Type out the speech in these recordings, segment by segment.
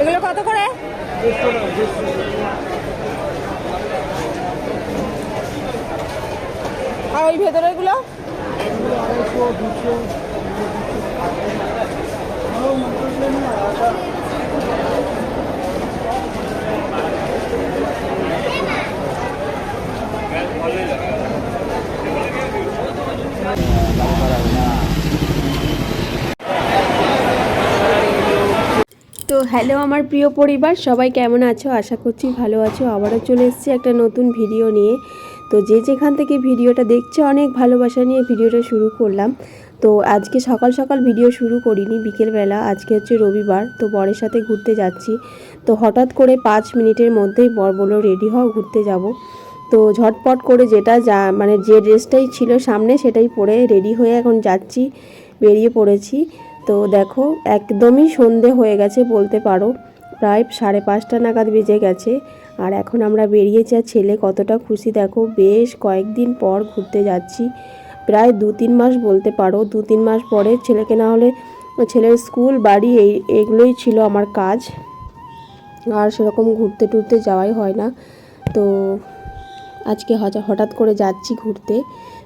কত করে? আর ওই ভেতরেরগুলো? তো হ্যালো আমার প্রিয় পরিবার, সবাই কেমন আছো? আশা করছি ভালো আছো। আবারও চলে এসেছি একটা নতুন ভিডিও নিয়ে। তো যে যেখান থেকে ভিডিওটা দেখছে, অনেক ভালোবাসা নিয়ে ভিডিওটা শুরু করলাম। তো আজকে সকাল সকাল ভিডিও শুরু করিনি, বিকেলবেলা। আজকে হচ্ছে রবিবার, তো বরের সাথে ঘুরতে যাচ্ছি। তো হঠাৎ করে পাঁচ মিনিটের মধ্যেই বর বলল, রেডি হও, ঘুরতে যাব। তো ঝটপট করে যেটা যা মানে যে ড্রেসটাই ছিল সামনে, সেটাই পরে রেডি হয়ে এখন যাচ্ছি, বেরিয়ে পড়েছি। তো দেখো, একদমই সন্ধে হয়ে গেছে বলতে পারো। প্রায় সাড়ে পাঁচটা নাগাদ বেজে গেছে। আর এখন আমরা বেরিয়েছি আর ছেলে কতটা খুশি দেখো। বেশ কয়েকদিন পর ঘুরতে যাচ্ছি। প্রায় দু তিন মাস বলতে পারো। দু তিন মাস পরে ছেলেকে না হলে ছেলের স্কুল, বাড়ি এই, এগুলোই ছিল আমার কাজ। আর সেরকম ঘুরতে টুরতে যাওয়াই হয় না। তো আজকে হঠাৎ করে যাচ্ছি ঘুরতে।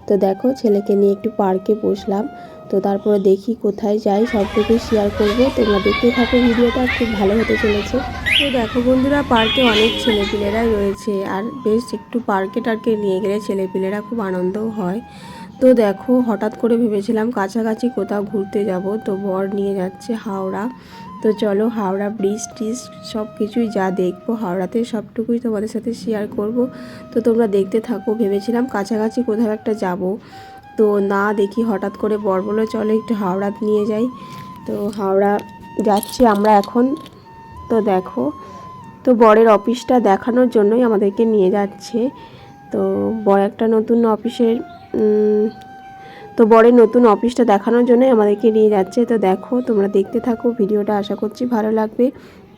তো দেখো, ছেলেকে নিয়ে একটু পার্কে বসলাম। তো তারপরে দেখি কোথায় যাই, সবটুকুই শেয়ার করব। তোমরা দেখতে থাকো, ভিডিওটা খুব ভালো হতে চলেছে। তো দেখো বন্ধুরা, পার্কে অনেক ছেলেপিলেরাই রয়েছে আর বেশ একটু পার্কে টার্কে নিয়ে গেলে ছেলেপিলেরা খুব আনন্দও হয়। তো দেখো, হঠাৎ করে ভেবেছিলাম কাছাকাছি কোথাও ঘুরতে যাব, তো বর নিয়ে যাচ্ছে হাওড়া। তো চলো হাওড়া ব্রিজ টিজ সব কিছুই যা দেখব, হাওড়াতে সবটুকুই তোমাদের সাথে শেয়ার করব। তো তোমরা দেখতে থাকো, ভেবেছিলাম কাছাকাছি কোথাও একটা যাব। তো না দেখি হঠাৎ করে বর বলল, চলো একটু হাওড়া নিয়ে যাই। তো হাওড়া যাচ্ছি আমরা এখন। তো দেখো, তো বরের অফিসটা দেখানোর জন্যই আমাদেরকে নিয়ে যাচ্ছে। তো বড় একটা নতুন অফিসের তো বরের নতুন অফিসটা দেখানোর জন্যই আমাদেরকে নিয়ে যাচ্ছে। তো দেখো, তোমরা দেখতে থাকো, ভিডিওটা আশা করছি ভালো লাগবে।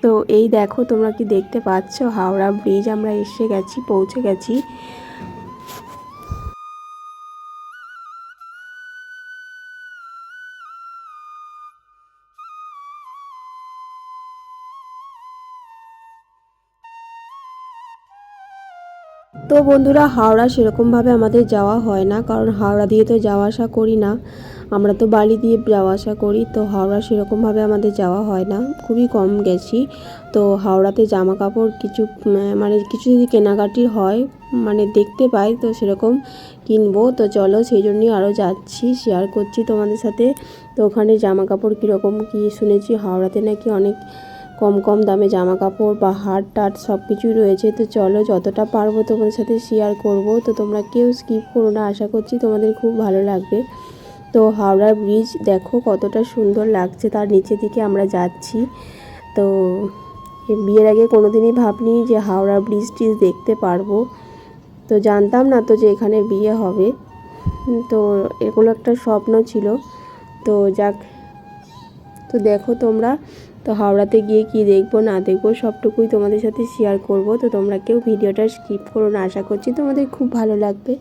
তো এই দেখো, তোমরা কি দেখতে পাচ্ছ? হাওড়া ব্রিজ, আমরা এসে গেছি, পৌঁছে গেছি। তো বন্ধুরা, হাওড়া সেরকমভাবে আমাদের যাওয়া হয় না, কারণ হাওড়া দিয়ে তো যাওয়া আসা করি না। আমরা তো বালি দিয়ে যাওয়া আসা করি, তো হাওড়া সেরকমভাবে আমাদের যাওয়া হয় না। খুবই কম গেছি। তো হাওড়াতে জামা কাপড় কিছু মানে কিছু যদি কেনাকাটি হয় মানে দেখতে পাই, তো সেরকম কিনবো। তো চলো, সেই জন্যই আরও যাচ্ছি শেয়ার করছি তোমাদের সাথে। তো ওখানে জামা কাপড় কীরকম কী শুনেছি, হাওড়াতে নাকি অনেক কম কম দামে জামা কাপড় বা হাট টাট সব কিছুই রয়েছে। তো চলো যতটা পারব তোমাদের সাথে শেয়ার করব। তো তোমরা কেউ স্কিপ করো না, আশা করছি তোমাদের খুব ভালো লাগবে। তো হাওড়ার ব্রিজ দেখো কতটা সুন্দর লাগছে, তার নিচে দিকে আমরা যাচ্ছি। তো বিয়ের আগে কোনোদিনই ভাবনি যে হাওড়া ব্রিজ টিজ দেখতে পারব। তো জানতাম না তো যে এখানে বিয়ে হবে। তো এগুলো একটা স্বপ্ন ছিল। তো যাক, তো দেখো তোমরা তো হাওড়াতে গিয়ে কি দেখব না দেখব সবটুকুই তোমাদের সাথে শেয়ার করব। তো তোমরা কেউ ভিডিওটা স্কিপ করো না আশা করছি তোমাদের খুব ভালো লাগবে।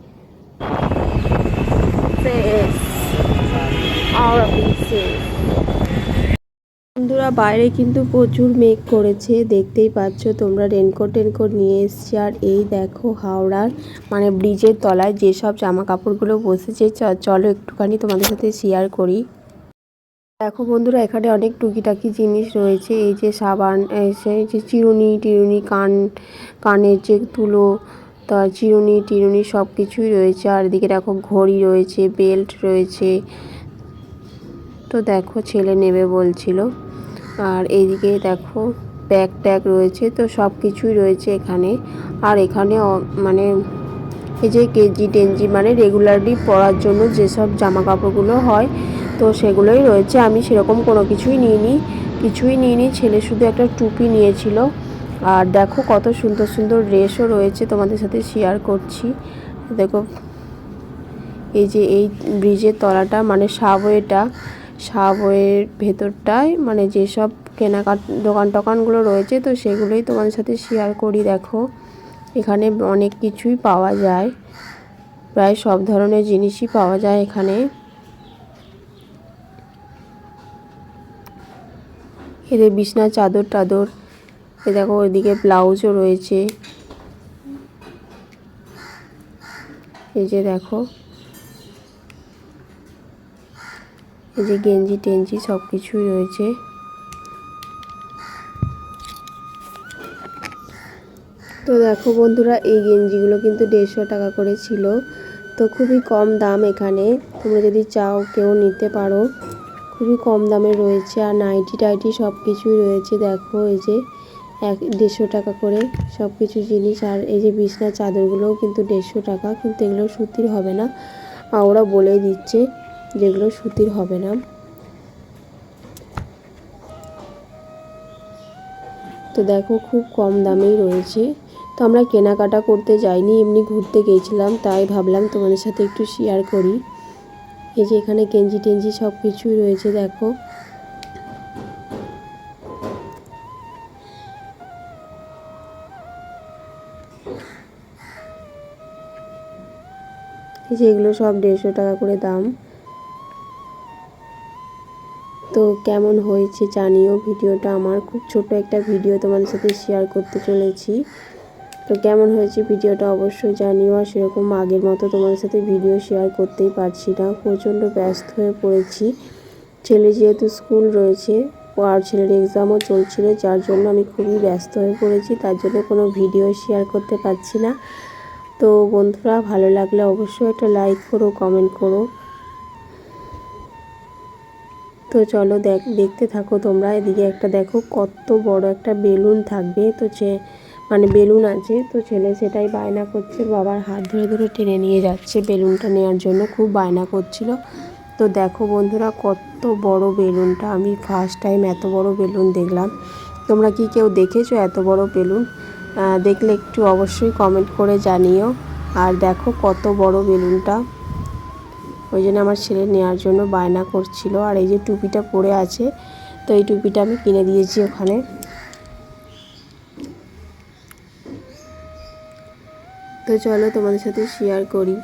বন্ধুরা বাইরে কিন্তু প্রচুর মেঘ করেছে দেখতেই পাচ্ছ তোমরা রেনকোট টেনকোট নিয়ে এসছি। আর এই দেখো হাওড়ার মানে ব্রিজের তলায় যেসব জামা কাপড়গুলো বসেছে চ- চলো একটুখানি তোমাদের সাথে শেয়ার করি। দেখো বন্ধুরা, এখানে অনেক টুকিটাকি জিনিস রয়েছে। এই যে সাবান সেই যে চিরুনি, টিরুনি, কান, কানের যে তুলো তার চিরুনি, টিরুনি সব কিছুই রয়েছে। আর এদিকে দেখো ঘড়ি রয়েছে, বেল্ট রয়েছে। তো দেখো ছেলে নেবে বলছিল। আর এইদিকে দেখো ব্যাগ ট্যাগ রয়েছে, তো সব কিছুই রয়েছে এখানে। আর এখানে মানে এই যে কেজি টেঞ্জি মানে রেগুলারলি পরার জন্য যেসব জামা কাপড়গুলো হয় তো সেগুলোই রয়েছে। আমি সেরকম কোনো কিছুই নিইনি কিছুই নিইনি। ছেলে শুধু একটা টুপি নিয়েছিল। আর দেখো কত সুন্দর সুন্দর ড্রেসও রয়েছে তোমাদের সাথে শেয়ার করছি। দেখো, এই যে এই ব্রিজের তলাটা মানে সাবওয়েটা সাবওয়ের ভেতরটায় মানে যেসব কেনাকাট, দোকান টোকানগুলো রয়েছে, তো সেগুলোই তোমাদের সাথে শেয়ার করি। দেখো, এখানে অনেক কিছুই পাওয়া যায়। প্রায় সব ধরনের জিনিসই পাওয়া যায় এখানে। এদের বিছনা, চাদর টাদর। এ দেখো, ওইদিকে ব্লাউজও রয়েছে। এই যে দেখো। এই যে গেঞ্জি টেঞ্জি সব কিছুই রয়েছে। তো দেখো বন্ধুরা, এই গেঞ্জিগুলো কিন্তু দেড়শো টাকা করে ছিল। তো খুবই কম দাম এখানে। তোমরা যদি চাও, কেউ নিতে পারো। খুবই কম দামে রয়েছে আর নাইটি টাইটি সব কিছুই রয়েছে। দেখো এই যে এক দেড়শো টাকা করে সব কিছু জিনিস আর এই যে বিছনা চাদরগুলোও কিন্তু দেড়শো টাকা, কিন্তু এগুলো সুতির হবে না। ওরা বলেই দিচ্ছে যেগুলো সুতির হবে না। তো দেখো খুব কম দামেই রয়েছে। তো আমরা কেনাকাটা করতে যাইনি, এমনি ঘুরতে গিয়েছিলাম তাই ভাবলাম তোমাদের সাথে একটু শেয়ার করি। এই যে এখানে গেঞ্জি টেঞ্জি সব কিছুই রয়েছে, দেখো। এই যে এগুলো সব দেড়শো টাকা করে দাম। তো কেমন হয়েছে জানিও, ভিডিওটা আমার। খুব ছোট একটা ভিডিও তোমাদের সাথে শেয়ার করতে চলেছি। তো কেমন হয়েছে ভিডিওটা অবশ্যই জানিও, আর সেরকম আগের মতো তোমাদের সাথে ভিডিও শেয়ার করতেই পারছি না। প্রচণ্ড ব্যস্ত হয়ে পড়েছি। ছেলে যেহেতু স্কুল রয়েছে, আর ছেলের এক্সামও চলছিল, যার জন্য আমি খুবই ব্যস্ত হয়ে পড়েছি, তার জন্য কোনো ভিডিও শেয়ার করতে পারছি না। তো বন্ধুরা, ভালো লাগলে অবশ্যই একটা লাইক করো কমেন্ট করো। তো চলো দেখ, দেখতে থাকো তোমরা, এদিকে একটা দেখো কত বড় একটা বেলুন থাকবে, তো সে মানে বেলুন আছে, তো ছেলে সেটাই বায়না করছে, বাবার হাত ধরে ধরে টেনে নিয়ে যাচ্ছে বেলুনটা নেওয়ার জন্য, খুব বায়না করছিল। তো দেখো বন্ধুরা, কত বড় বেলুনটা, আমি ফার্স্ট টাইম এত বড় বেলুন দেখলাম। তোমরা কি কেউ দেখেছ এত বড় বেলুন? দেখলে একটু অবশ্যই কমেন্ট করে জানিও। আর দেখো কত বড় বেলুনটা, ওই জন্য আমার ছেলে নেওয়ার জন্য বায়না করছিল। আর এই যে টুপিটা পরে আছে, তো এই টুপিটা আমি কিনে দিয়েছি ওখানে। তো চলো তোমাদের সাথে শেয়ার করি।